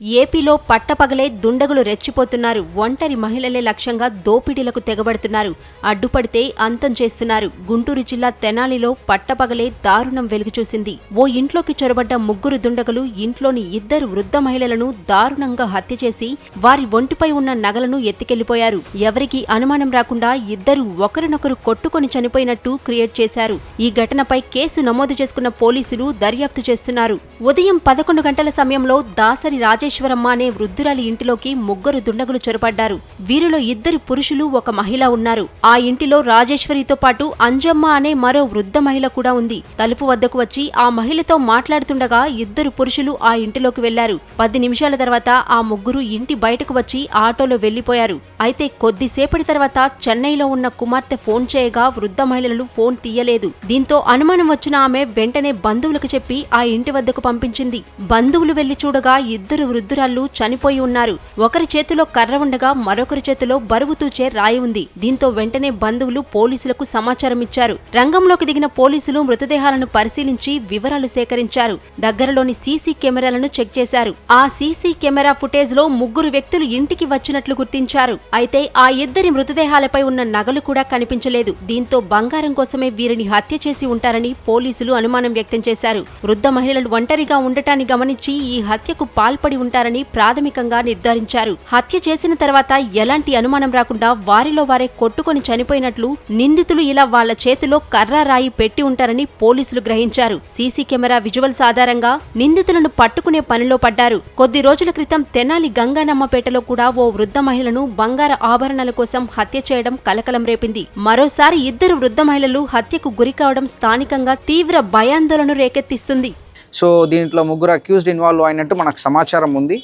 ఏపీలో పట్టపగలే దుండగులు రెచ్చిపోతున్నారు. ఒంటరి మహిళలే లక్ష్యంగా దోపిడీలకు తెగబడుతున్నారు. అడ్డుపడితే అంతం చేస్తున్నారు. గుంటూరు జిల్లా తెనాలిలో పట్టపగలే దారుణం వెలుగుచూసింది ఓ ఇంట్లోకి చొరబడ్డ ముగ్గురు దుండగులు ఇంట్లోని ఇద్దరు వృద్ధ మహిళలను దారుణంగా హత్య చేసి వారి ఒంటిపై ఉన్న నగలను ఎత్తికెళ్ళిపోయారు. ఎవరికీ అనుమానం రాకుండా ఇద్దరు ఒకరినొకరు కొట్టుకొని చనిపోయినట్టు క్రియేట్ చేశారు. ఈ ఘటనపై కేసు నమోదు చేసుకున్న పోలీసులు దర్యాప్తు చేస్తున్నారు. ఉదయం పదకొండు గంటల సమయంలో దాసరి రాజేశ్వరమ్మ అనే వృద్ధురాలి ఇంటిలోకి ముగ్గురు దుండగులు చొరబడ్డారు. వీరిలో ఇద్దరు పురుషులు ఒక మహిళ ఉన్నారు. ఆ ఇంటిలో రాజేశ్వరితో పాటు అంజమ్మ అనే మరో వృద్ధ మహిళ కూడా ఉంది. తలుపు వద్దకు వచ్చి ఆ మహిళతో మాట్లాడుతుండగా ఇద్దరు పురుషులు ఆ ఇంటిలోకి వెళ్ళారు. పది నిమిషాల తర్వాత ఆ ముగ్గురు ఇంటి బయటకు వచ్చి ఆటోలో వెళ్ళిపోయారు అయితే కొద్దిసేపటి తర్వాత చెన్నైలో ఉన్న కుమార్తె ఫోన్ చేయగా వృద్ధ మహిళలు ఫోన్ తీయలేదు. దీంతో అనుమానం వచ్చిన ఆమె వెంటనే బంధువులకు చెప్పి ఆ ఇంటి వద్దకు పంపించింది. బంధువులు వెళ్ళి చూడగా ఇద్దరు వృద్ధురాళ్ళు చనిపోయి ఉన్నారు. ఒకరి చేతిలో కర్ర ఉండగా మరొకరి చేతిలో బరువు తూచే రాయి ఉంది. దీంతో వెంటనే బంధువులు పోలీసులకు సమాచారం ఇచ్చారు. రంగంలోకి దిగిన పోలీసులు మృతదేహాలను పరిశీలించి వివరాలు సేకరించారు. దగ్గరలోని సీసీ కెమెరాలను చెక్ చేశారు. ఆ సీసీ కెమెరా ఫుటేజ్లో ముగ్గురు వ్యక్తులు ఇంటికి వచ్చినట్లు గుర్తించారు. అయితే ఆ ఇద్దరి మృతదేహాలపై ఉన్న నగలు కూడా కనిపించలేదు. దీంతో బంగారం కోసమే వీరిని హత్య చేసి ఉంటారని పోలీసులు అనుమానం వ్యక్తం చేశారు. వృద్ధ మహిళలు ఒంటరిగా ఉండటాన్ని గమనించి ఈ హత్యకు పాల్పడి ఉంటారని ప్రాథమికంగా నిర్ధారించారు. హత్య చేసిన తర్వాత ఎలాంటి అనుమానం రాకుండా వారిలో వారే కొట్టుకొని చనిపోయినట్లు నిందితులు ఇలా వాళ్ళ చేతిలో కర్ర రాయి పెట్టి ఉంటారని పోలీసులు గ్రహించారు. సీసీ కెమెరా విజువల్స్ ఆధారంగా నిందితులను పట్టుకునే పనిలో పడ్డారు. కొద్ది రోజుల క్రితం తెనాలి గంగానమ్మపేటలో కూడా ఓ వృద్ధ మహిళను బంగార ఆభరణాల కోసం హత్య చేయడం కలకలం రేపింది. మరోసారి ఇద్దరు వృద్ధ మహిళలు హత్యకు గురికావడం స్థానికంగా తీవ్ర భయాందోళన రేకెత్తిస్తుంది. సో దీంట్లో ముగ్గురు అక్యూజ్డ్ ఇన్వాల్వ్ అయినట్టు మనకు సమాచారం ఉంది.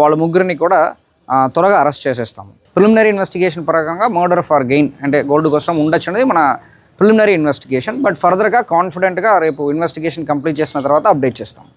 వాళ్ళ ముగ్గురిని కూడా త్వరగా అరెస్ట్ చేసేస్తాము. ప్రిలిమినరీ ఇన్వెస్టిగేషన్ ప్రకారంగా మర్డర్ ఫర్ గెయిన్ అంటే గోల్డ్ కోసం ఉండొచ్చు అనేది మన ప్రిలిమినరీ ఇన్వెస్టిగేషన్ బట్ ఫర్దర్గా కాన్ఫిడెంట్గా రేపు ఇన్వెస్టిగేషన్ కంప్లీట్ చేసిన తర్వాత అప్డేట్ చేస్తాం